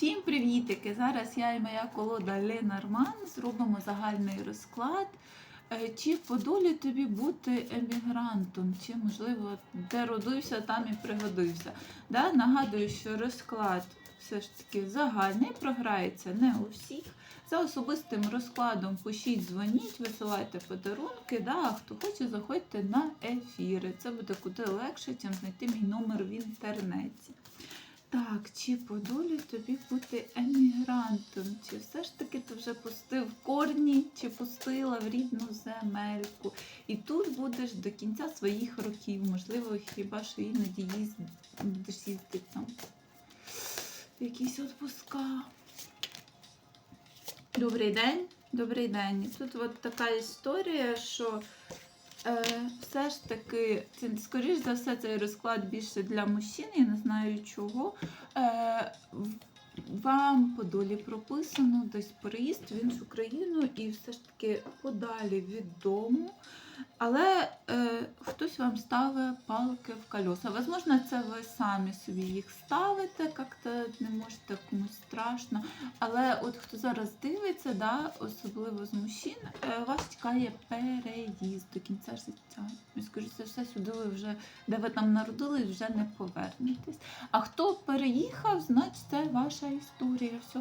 Всім привітики! Зараз я і моя колода Ленорман зробимо загальний розклад. Е, Чи по долі тобі бути емігрантом, чи, можливо, де родився, там і пригодився. Да? Нагадую, що розклад все ж таки загальний, програється не у всіх. За особистим розкладом пишіть, дзвоніть, висилайте подарунки. Да? А хто хоче, заходьте на ефіри. Це буде куди легше, чим знайти мій номер в інтернеті. Так, чи по долі тобі бути емігрантом? Чи все ж таки ти вже пустив корні, чи пустила в рідну земельку? І тут будеш до кінця своїх років, можливо, хіба що іноді будеш їздити там в якісь відпуска. Добрий день, добрий день. Тут от така історія, що все ж таки, скоріш за все, цей розклад більше для мужчин, я не знаю чого. Е, вам по долі прописано десь переїзд в іншу країну і все ж таки подалі від дому. Але е, хтось вам ставить палки в колеса. Возможно, це ви самі собі їх ставите, як-то не можете комусь страшно. Але от хто зараз дивиться, да, особливо з мужчин, е, вас чекає переїзд до кінця життя. І скажу, це все сюди ви вже, де ви там народились, вже не повернетесь. А хто переїхав, значить це ваша історія. Все